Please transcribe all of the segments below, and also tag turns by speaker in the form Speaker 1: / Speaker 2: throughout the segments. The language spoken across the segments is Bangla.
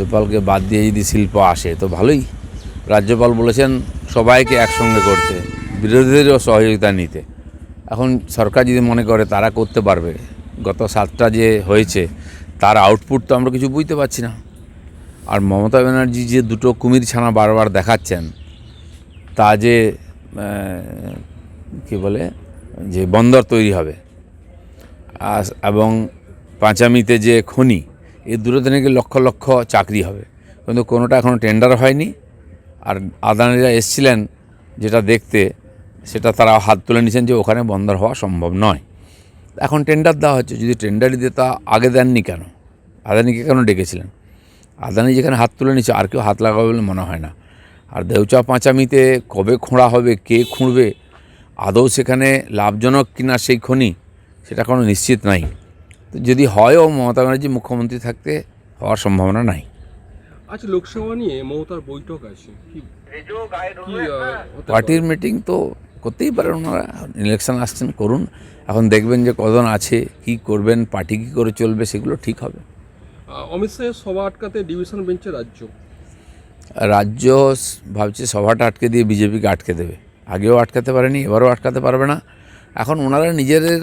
Speaker 1: রাজ্যপালকে বাদ দিয়ে যদি শিল্প আসে, তো ভালোই। রাজ্যপাল বলেছেন সবাইকে একসঙ্গে করতে, বিরোধীদেরও সহযোগিতা নিতে। এখন সরকার যদি মনে করে তারা করতে পারবে, গত সাতটা যে হয়েছে, তার আউটপুট তো আমরা কিছু বুঝতে পারছি না। আর মমতা ব্যানার্জি যে দুটো কুমির ছানা বারবার দেখাচ্ছেন, তা যে কি বলে, যে বন্দর তৈরি হবে। এবং পাঁচামিতে যে খনি এই দুটোতে নাকি লক্ষ লক্ষ চাকরি হবে। কিন্তু কোনোটা এখনও টেন্ডার হয়নি। আর আদানিরা এসছিলেন যেটা দেখতে, সেটা তারা হাত তুলে নিয়েছেন যে ওখানে বন্দর হওয়া সম্ভব নয়। এখন টেন্ডার দেওয়া হচ্ছে। যদি টেন্ডারই দিয়ে তা আগে দেননি কেন? আদানিকে কেন ডেকেছিলেন? আদানি যেখানে হাত তুলে নিচ্ছে আর কেউ হাত লাগাবে বলে মনে হয় না। আর দেউচা পাঁচামিতে কবে খোঁড়া হবে, কে খুঁড়বে, আদৌ সেখানে লাভজনক কিনা সেই খনি, সেটা কোনো নিশ্চিত নাই। যদি হয়ও মমতা ব্যানার্জি মুখ্যমন্ত্রী থাকতে হওয়ার সম্ভাবনা নাই।
Speaker 2: আচ্ছা লোকসভা নিয়ে মমতার বৈঠক আছে।
Speaker 1: পার্টির মিটিং তো করতেই পারেন ওনারা। ইলেকশন আসছেন করুন। এখন দেখবেন যে কজন আছে কি করবেন পার্টি কী করে চলবে সেগুলো ঠিক হবে।
Speaker 2: অমিত শাহের সভা আটকাতে ডিভিশন বেঞ্চে রাজ্য।
Speaker 1: রাজ্য ভাবছে সভাটা আটকে দিয়ে বিজেপিকে আটকে দেবে। আগেও আটকাতে পারেনি এবারও আটকাতে পারবে না। এখন ওনারা নিজেদের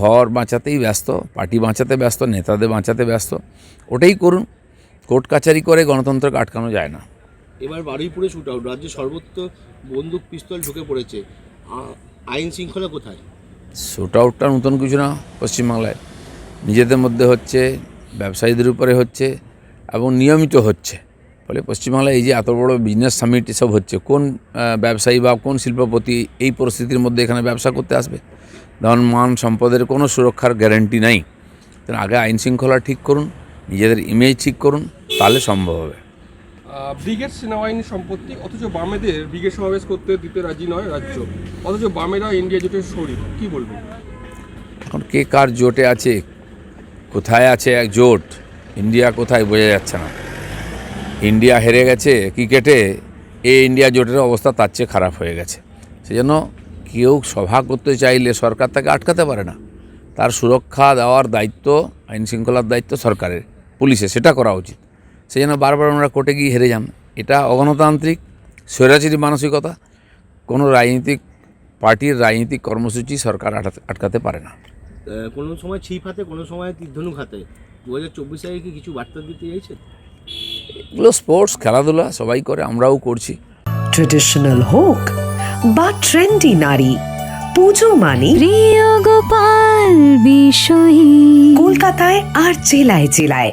Speaker 1: ঘর বাঁচাতেই ব্যস্ত পার্টি বাঁচাতে ব্যস্ত নেতাদের বাঁচাতে ব্যস্ত ওটাই করুন। কোর্ট কাচারি করে গণতন্ত্রকে আটকানো যায় না।
Speaker 3: এবার বারুইপুরে শুট আউট রাজ্যে সর্বত্র বন্দুক পিস্তল ঢুকে পড়েছে। আইন শৃঙ্খলা কোথায়?
Speaker 1: শুট আউটটা নতুন কিছু না পশ্চিমবাংলায়। নিজেদের মধ্যে হচ্ছে ব্যবসায়ীদের উপরে হচ্ছে এবং নিয়মিত হচ্ছে। ফলে পশ্চিমবাংলায় এই যে এত বড় বিজনেস সামিট এসব হচ্ছে কোন ব্যবসায়ী বা কোন শিল্পপতি এই পরিস্থিতির মধ্যে এখানে ব্যবসা করতে আসবে? ধন মান সম্পদের কোনো সুরক্ষার গ্যারেন্টি নাই। তাহলে আগে আইন শৃঙ্খলা ঠিক করুন নিজেদের ইমেজ ঠিক করুন তাহলে সম্ভব হবে।
Speaker 2: ব্রিগেড সেনাবাহিনী সম্পত্তি অথচ বামেদের ব্রিগেড সমাবেশ করতে দিতে রাজি নয় রাজ্য। অথচ বামেরা ইন্ডিয়া জোটের শরীর কি বলবেন
Speaker 1: এখন কে কার জোটে আছে কোথায় আছে এক জোট ইন্ডিয়া কোথায় বোঝা যাচ্ছে না। ইন্ডিয়া হেরে গেছে ক্রিকেটে, এ ইন্ডিয়া জোটের অবস্থা তার চেয়ে খারাপ হয়ে গেছে। সেজন্য কেউ সভা করতে চাইলে সরকার তাকে আটকাতে পারে না। তার সুরক্ষা দেওয়ার দায়িত্ব, আইন শৃঙ্খলার দায়িত্ব সরকারের পুলিশে সেটা করা উচিত। সেই জন্য বারবার ওনারা কোর্টে গিয়ে হেরে যান। এটা অগণতান্ত্রিক, স্বৈরাচারী মানসিকতা, কোনো রাজনৈতিক পার্টির রাজনৈতিক কর্মসূচি সরকার আটকাতে- পারে না।
Speaker 3: কোনো সময় ছিপ হাতে, কোনো সময় তীর্ধনুক হাতে। দু হাজার চব্বিশ কি কিছু বার্তা দিতে চাইছেন?
Speaker 1: এগুলো স্পোর্টস খেলাধুলা সবাই করে আমরাও করছি।
Speaker 4: ট্রেডিশনাল হোক বা ট্রেন্ডি নারী পুজো মানে
Speaker 5: প্রিয় গোপাল বিষয়ী।
Speaker 4: কলকাতায় আর জেলায় জেলায়।